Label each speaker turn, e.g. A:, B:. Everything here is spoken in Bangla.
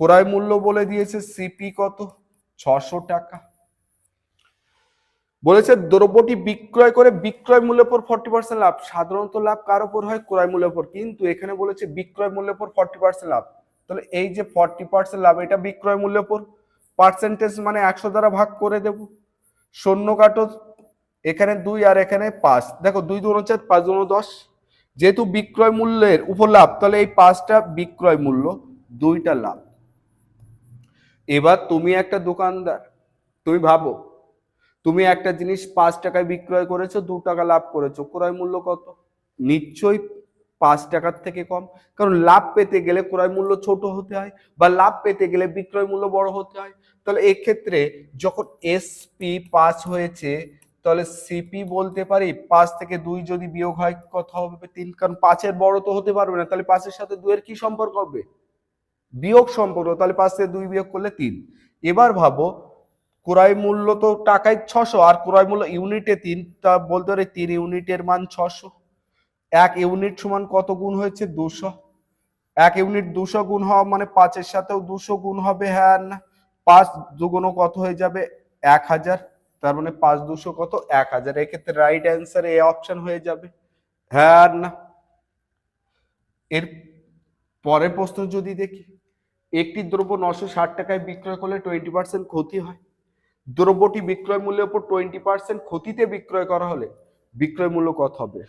A: ক্রয় মূল্য বলে দিয়েছে সিপি কত? ছশো টাকা। বলেছে দ্রব্যটি বিক্রয় করে বিক্রয় মূল্যের উপর ফর্টি পার্সেন্ট লাভ। সাধারণত লাভ কার উপর হয়? ক্রয় মূল্যের উপর। কিন্তু এখানে বলেছে বিক্রয় মূল্যের উপর ফর্টি পার্সেন্ট লাভ। তাহলে এই যে ফর্টি পার্সেন্ট লাভ, এটা বিক্রয় মূল্যের উপর পার্সেন্টেজ মানে একশো দ্বারা ভাগ করে দেব। শূন্য কাটো এখানে দুই আর এখানে পাঁচ। দেখো দুই দু চার পাঁচ দু দশ। যেহেতু বিক্রয় মূল্যের উপর লাভ, তাহলে এই পাঁচটা বিক্রয় মূল্য, দুইটা লাভ। এবার তুমি একটা দোকানদার, তুমি ভাবো, তুমি একটা জিনিস পাঁচ টাকায় বিক্রয় করেছ, দু টাকা লাভ করেছ, ক্রয় মূল্য কত? নিশ্চয়ই পাঁচ টাকার থেকে কম, কারণ লাভ পেতে গেলে ক্রয় মূল্য ছোট হতে হয় বা লাভ পেতে গেলে বিক্রয় মূল্য বড় হতে হয়। তাহলে এক্ষেত্রে যখন এসপি পাস হয়েছে, তাহলে সিপি বলতে পারি পাঁচ থেকে দুই যদি বিয়োগ হয় কথা হবে? তিন, কারণ পাঁচের বড় তো হতে পারবে না, তাহলে পাঁচের সাথে দুয়ের কি সম্পর্ক হবে? বিয়োগ সম্পর্ক, তাহলে পাঁচ থেকে দুই বিয়োগ করলে তিন। এবার ভাবো, ক্রয় মূল্য তো টাকায় ছশো, আর ক্রয় মূল্য ইউনিটে তিন, তা বলতে পারি তিন ইউনিটের মান ছশো। এক ইউনিট সমান কত গুণ হয়েছে? দুশো। এক ইউনিট দুশো গুণ হওয়া মানে পাঁচের সাথেও দুশো গুণ হবে হ্যাঁ না? পাঁচ দুগুণও কত হয়ে যাবে? এক হাজার। তার মানে পাঁচ দুশো কত? এক হাজার। এক্ষেত্রে রাইট অ্যান্সার এ অপশন হয়ে যাবে হ্যাঁ না? এর পরের প্রশ্ন যদি দেখি একটি দ্রব্য নশো ষাট টাকায় বিক্রয় করলে টোয়েন্টি পার্সেন্ট ক্ষতি হয়। দ্রব্যটি বিক্রয় মূল্যের উপর টোয়েন্টি পার্সেন্ট ক্ষতিতে বিক্রয় করা হলে বিক্রয় মূল্য কত হবে?